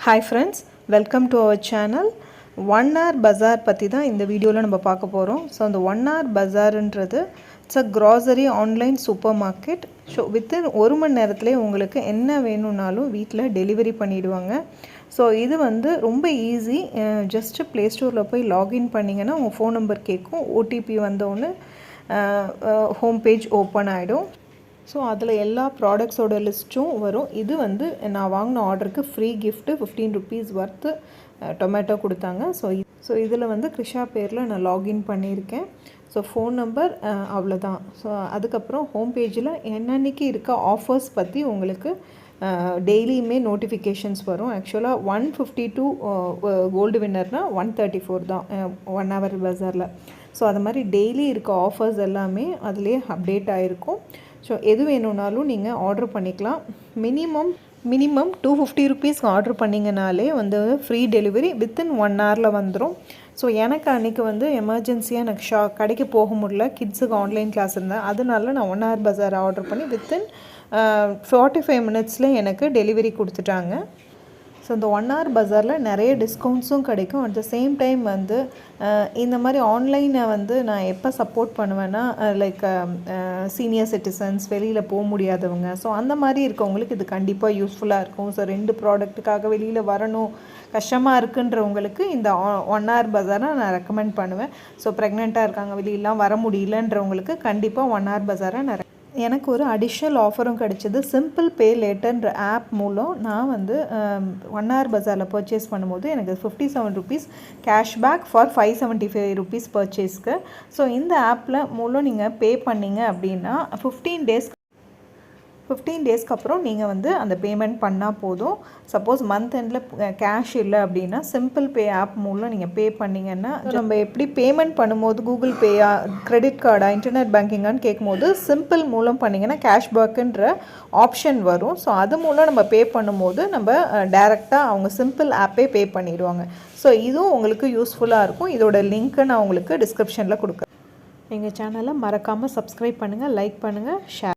Hi friends welcome to our channel one hour bazaar பற்றி தான் இந்த வீடியோவில் நம்ம பார்க்க போகிறோம் ஸோ அந்த one R பஜாருன்றது it's a grocery online supermarket so within ஒரு மணி நேரத்துலேயே உங்களுக்கு என்ன வேணும்னாலும் வீட்டில் டெலிவரி பண்ணிவிடுவாங்க ஸோ இது வந்து ரொம்ப ஈஸி ஜஸ்ட்டு ப்ளே ஸ்டோரில் போய் லாகின் பண்ணிங்கன்னா உங்கள் ஃபோன் நம்பர் கேட்கும் ஓடிபி வந்தோடனே ஹோம் பேஜ் ஓப்பன் ஆகிடும் ஸோ அதில் எல்லா ப்ராடக்ட்ஸோட லிஸ்ட்டும் வரும். இது வந்து நான் வாங்கின ஆர்டருக்கு free gift fifteen rupees worth tomato கொடுத்தாங்க. ஸோ ஸோ இதில் வந்து கிருஷா பேரில் நான் லாகின் பண்ணியிருக்கேன். ஸோ ஃபோன் நம்பர் அவ்வளோதான் ஸோ அதுக்கப்புறம் ஹோம் பேஜில் என்னன்னைக்கு இருக்க ஆஃபர்ஸ் பற்றி உங்களுக்கு டெய்லியுமே நோட்டிஃபிகேஷன்ஸ் வரும். ஆக்சுவலாக ஒன் ஃபிஃப்டி டூ கோல்டு வின்னர்னால் ஒன் தேர்ட்டி ஃபோர் தான் ஒன் ஹவர் பஸாரில் ஸோ அது மாதிரி டெய்லி இருக்க ஆஃபர்ஸ் எல்லாமே அதுலேயே அப்டேட் ஆகிருக்கும் ஸோ எது வேணும்னாலும் நீங்கள் ஆர்டர் பண்ணிக்கலாம். மினிமம் மினிமம் டூ ஃபிஃப்டி ருபீஸ்க்கு ஆர்டர் பண்ணிங்கனாலே வந்து ஃப்ரீ டெலிவரி வித்தின் ஒன் ஹவரில் வந்துடும் ஸோ எனக்கு அன்றைக்கி வந்து எமர்ஜென்சியாக எனக்கு ஷா கடைக்கு போக முடியல. கிட்ஸுக்கு ஆன்லைன் கிளாஸ் இருந்தேன். அதனால நான் ஒன் ஹவர் பஜார் ஆர்டர் பண்ணி வித்தின் ஃபார்ட்டி ஃபைவ் மினிட்ஸில் எனக்கு டெலிவரி கொடுத்துட்டாங்க. ஸோ இந்த ஒன் ஹவர் பஜாரில் நிறைய டிஸ்கவுண்ட்ஸும் கிடைக்கும். அட் த சேம் டைம் வந்து இந்த மாதிரி ஆன்லைனை வந்து நான் எப்போ சப்போர்ட் பண்ணுவேன்னா லைக் சீனியர் சிட்டிசன்ஸ் வெளியில் போக முடியாதவங்க. ஸோ அந்த மாதிரி இருக்கவங்களுக்கு இது கண்டிப்பாக யூஸ்ஃபுல்லாக இருக்கும். ஸோ ரெண்டு ப்ராடக்ட்டுக்காக வெளியில் வரணும் கஷ்டமாக இருக்குன்றவங்களுக்கு இந்த ஒன் ஹவர் பஜாரை நான் ரெக்கமெண்ட் பண்ணுவேன். ஸோ ப்ரெக்னெண்ட்டாக இருக்காங்க வெளியெல்லாம் வர முடியலன்றவங்களுக்கு கண்டிப்பாக ஒன் ஹவர் பஜாரை நான் எனக்கு ஒரு அடிஷ்னல் ஆஃபரும் கிடச்சிது. சிம்பிள் பே லேட்டர்ன்ற ஆப் மூலம் நான் வந்து ஒன் ஹவர் பஜாரில் பர்ச்சேஸ் பண்ணும்போது எனக்கு fifty seven rupees cashback for five seventy five rupees பர்ச்சேஸ்க்கு so இந்த ஆப்பில் மூலம் நீங்கள் பே பண்ணீங்க அப்படின்னா ஃபிஃப்டீன் டேஸ் ஃபிஃப்டீன் டேஸ்க்கு அப்புறம் நீங்கள் வந்து அந்த பேமெண்ட் பண்ணால் போதும். சப்போஸ் மந்த் எண்டில் கேஷ் இல்லை அப்படின்னா சிம்பிள் பே ஆப் மூலம் நீங்கள் பே பண்ணிங்கன்னா நம்ம எப்படி பேமெண்ட் பண்ணும்போது கூகுள் பேயா கிரெடிட் கார்டா இன்டர்நெட் பேங்கிங்கான்னு கேட்கும்போது சிம்பிள் மூலம் பண்ணிங்கன்னா கேஷ்பேக்குன்ற ஆப்ஷன் வரும். ஸோ அது மூலம் நம்ம பே பண்ணும்போது நம்ம டேரெக்டாக அவங்க சிம்பிள் ஆப்பே பே பண்ணிடுவாங்க. ஸோ இதுவும் உங்களுக்கு யூஸ்ஃபுல்லாக இருக்கும். இதோட லிங்க்கை நான் உங்களுக்கு டிஸ்கிரிப்ஷனில் கொடுக்குறேன். எங்கள் சேனலை மறக்காமல் சப்ஸ்கிரைப் பண்ணுங்கள் லைக் பண்ணுங்கள் ஷேர்